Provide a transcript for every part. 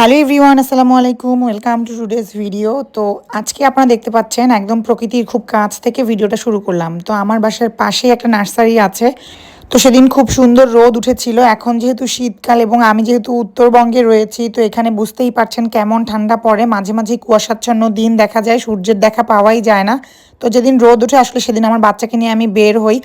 Hello everyone আসসালামু আলাইকুম welcome to today's video তো আজকে আপনারা দেখতে পাচ্ছেন একদম প্রকৃতির খুব কাছ থেকে ভিডিওটা শুরু করলাম। তো আমার বাসার পাশেই একটা নার্সারি আছে। তো সেদিন খুব সুন্দর রোদ উঠেছিল। এখন যেহেতু শীতকাল এবং আমি যেহেতু উত্তরবঙ্গে রয়েছি, তো এখানে বুঝতেই পারছেন কেমন ঠান্ডা পড়ে। মাঝে মাঝে কুয়াশাচ্ছন্ন দিন দেখা যায়, সূর্যের দেখা পাওয়াই যায় না। তো যেদিন রোদ উঠে আসলে সেদিন আমার বাচ্চাকে নিয়ে আমি বের হই।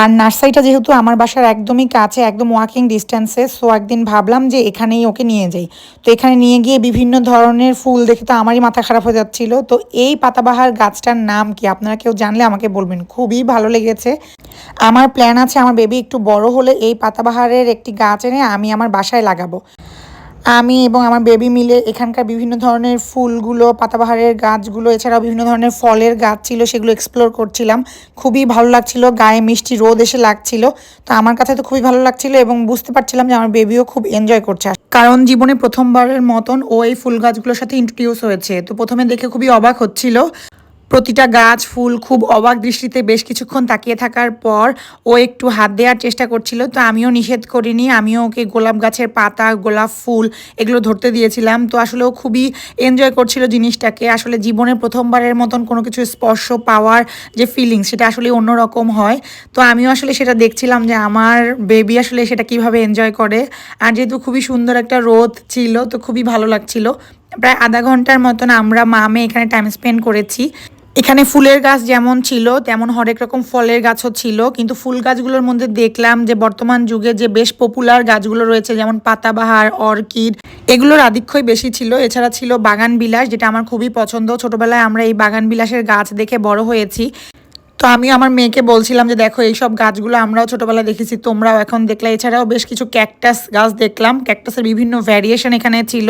আর নার্সারিটা যেহেতু আমার বাসার একদমই কাছে, একদম ওয়াকিং ডিস্টেন্সে সো একদিন ভাবলাম যে এখানেই ওকে নিয়ে যাই। তো এখানে নিয়ে গিয়ে বিভিন্ন ধরনের ফুল দেখে তো আমারই মাথা খারাপ হয়ে যাচ্ছিল। তো এই পাতাবাহার গাছটার নাম কি আপনারা কেউ জানলে আমাকে বলবেন, খুবই ভালো লেগেছে। আমার প্ল্যান আছে, আমার বেবি একটু বড় হলে এই পাতাবাহারের একটি গাছ এনে আমি আমার বাসায় লাগাবো। আমি এবং আমার বেবি মিলে এখানকার বিভিন্ন ধরনের ফুলগুলো, পাতাবাহারের গাছগুলো, এছাড়াও বিভিন্ন ধরনের ফলের গাছ ছিল, সেগুলো এক্সপ্লোর করছিলাম। খুবই ভালো লাগছিল, গায়ে মিষ্টি রোদ এসে লাগছিল। তো আমার কাছে তো খুবই ভালো লাগছিল এবং বুঝতে পারছিলাম যে আমার বেবিও খুব এনজয় করছে। কারণ জীবনে প্রথমবারের মতন ও এই ফুল গাছগুলোর সাথে ইন্ট্রোডিউস হয়েছে। তো প্রথমে দেখে খুবই অবাক হচ্ছিল। প্রতিটা গাছ, ফুল খুব অবাক দৃষ্টিতে বেশ কিছুক্ষণ তাকিয়ে থাকার পর ও একটু হাত দেওয়ার চেষ্টা করছিল। তো আমিও নিষেধ করিনি, আমিও ওকে গোলাপ গাছের পাতা, গোলাপ ফুল এগুলো ধরতে দিয়েছিলাম। তো আসলে ও খুবই এনজয় করছিল জিনিসটাকে। আসলে জীবনে প্রথমবারের মতন কোনো কিছু স্পর্শ পাওয়ার যে ফিলিংস সেটা আসলে অন্যরকম হয়। তো আমিও আসলে সেটা দেখছিলাম যে আমার বেবি আসলে সেটা কীভাবে এনজয় করে। আর যেহেতু খুবই সুন্দর একটা রোদ ছিল, তো খুবই ভালো লাগছিল। প্রায় আধা ঘণ্টার মতন আমরা মামে এখানে টাইম স্পেন্ড করেছি। এখানে ফুলের গাছ যেমন ছিল, তেমন হরেক রকম ফলের গাছও ছিল, কিন্তু ফুল গাছগুলোর মধ্যে দেখলাম যে বর্তমান যুগে যে বেশ পপুলার গাছগুলো রয়েছে, যেমন পাতাবাহার, অর্কিড, এগুলোর আধিক্যই বেশি ছিল। এছাড়া ছিল বাগান বিলাস যেটা আমার খুবই পছন্দ। ছোটবেলায় আমরা এই বাগান বিলাসের গাছ দেখে বড় হয়েছি। তো আমি আমার মেয়েকে বলছিলাম যে, দেখো, এইসব গাছগুলো আমরাও ছোটোবেলায় দেখেছি, তোমরাও এখন দেখলে। এছাড়াও বেশ কিছু ক্যাকটাস গাছ দেখলাম। ক্যাকটাসের বিভিন্ন ভ্যারিয়েশন এখানে ছিল।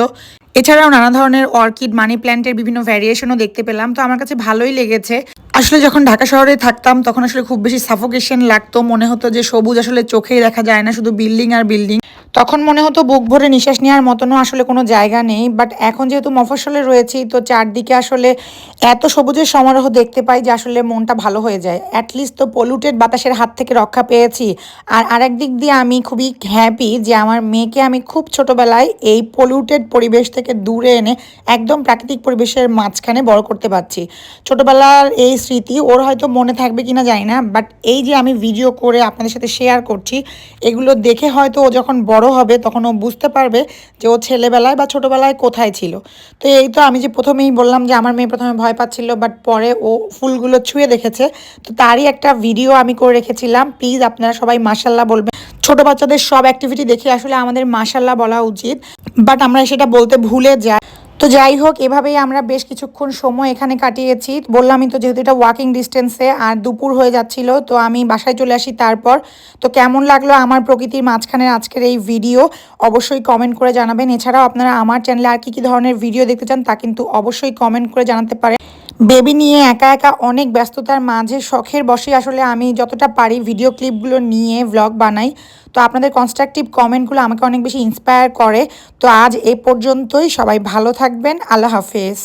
এছাড়াও নানা ধরনের অর্কিড, মানি প্ল্যান্টের বিভিন্ন ভ্যারিয়েশনও দেখতে পেলাম। তো আমার কাছে ভালোই লেগেছে। আসলে যখন ঢাকা শহরে থাকতাম, তখন আসলে খুব বেশি সাফোকেশন লাগতো। মনে হতো যে সবুজ আসলে চোখেই দেখা যায় না, শুধু বিল্ডিং আর বিল্ডিং তখন মনে হতো বুক ভরে নিঃশ্বাস নেওয়ার মতনও আসলে কোনো জায়গা নেই বাট এখন যেহেতু মফসলে রয়েছি, তো চারদিকে আসলে এত সবুজের সমারোহ দেখতে পাই যে আসলে মনটা ভালো হয়ে যায়। অ্যাটলিস্ট তো পলিউটেড বাতাসের হাত থেকে রক্ষা পেয়েছি। আর আরেক দিক দিয়ে আমি খুবই হ্যাপি যে আমার মেয়েকে আমি খুব ছোটবেলায় এই পলিউটেড পরিবেশ থেকে দূরে এনে একদম প্রাকৃতিক পরিবেশের মাঝখানে বড় করতে পারছি। ছোটবেলার এই স্মৃতি ওর হয়তো মনে থাকবে কিনা জানি না বাট এই যে আমি ভিডিও করে আপনাদের সাথে শেয়ার করছি, এগুলো দেখে হয়তো ও যখন বড় হবে, তখন ও বুঝতে পারবে যে ও ছেলেবেলায় বা ছোটোবেলায় কোথায় ছিল। তো এই তো আমি যে প্রথমেই বললাম যে আমার মেয়ে প্রথমে ভয় পাচ্ছিল বাট পরে ও ফুলগুলো ছুঁয়ে দেখেছে। তো তারই একটা ভিডিও আমি করে রেখেছিলাম। প্লিজ আপনারা সবাই মাসাল্লাহ বলবেন। ছোট বাচ্চাদের সব অ্যাক্টিভিটি দেখে আসলে আমাদের মাসাল্লাহ বলা উচিত। বাট আমরা সেটা বলতে ভুলে যাই। তো যাই হোক, এভাবেই আমরা বেশ কিছুক্ষণ সময় এখানে কাটিয়েছি। বললামই তো যেহেতু এটা ওয়াকিং ডিস্টেন্সে আর দুপুর হয়ে যাচ্ছিল, তো আমি বাসায় চলে আসি তারপর। তো কেমন লাগল আমার প্রকৃতির মাঝখানের আজকের এই ভিডিও অবশ্যই কমেন্ট করে জানাবেন। এছাড়াও আপনারা আমার চ্যানেলে আর কী কী ধরনের ভিডিও দেখতে চান তা কিন্তু অবশ্যই কমেন্ট করে জানাতে পারেন। বেবি নিয়ে একা একা অনেক ব্যস্ততার মাঝে শখের বসে আসলে আমি যতটা পারি ভিডিও ক্লিপগুলো নিয়ে ভ্লগ বানাই। তো আপনাদের কনস্ট্রাকটিভ কমেন্টগুলো আমাকে অনেক বেশি ইন্সপায়ার করে। তো আজ এ পর্যন্তই, সবাই ভালো থাকবেন, আল্লাহ হাফেজ।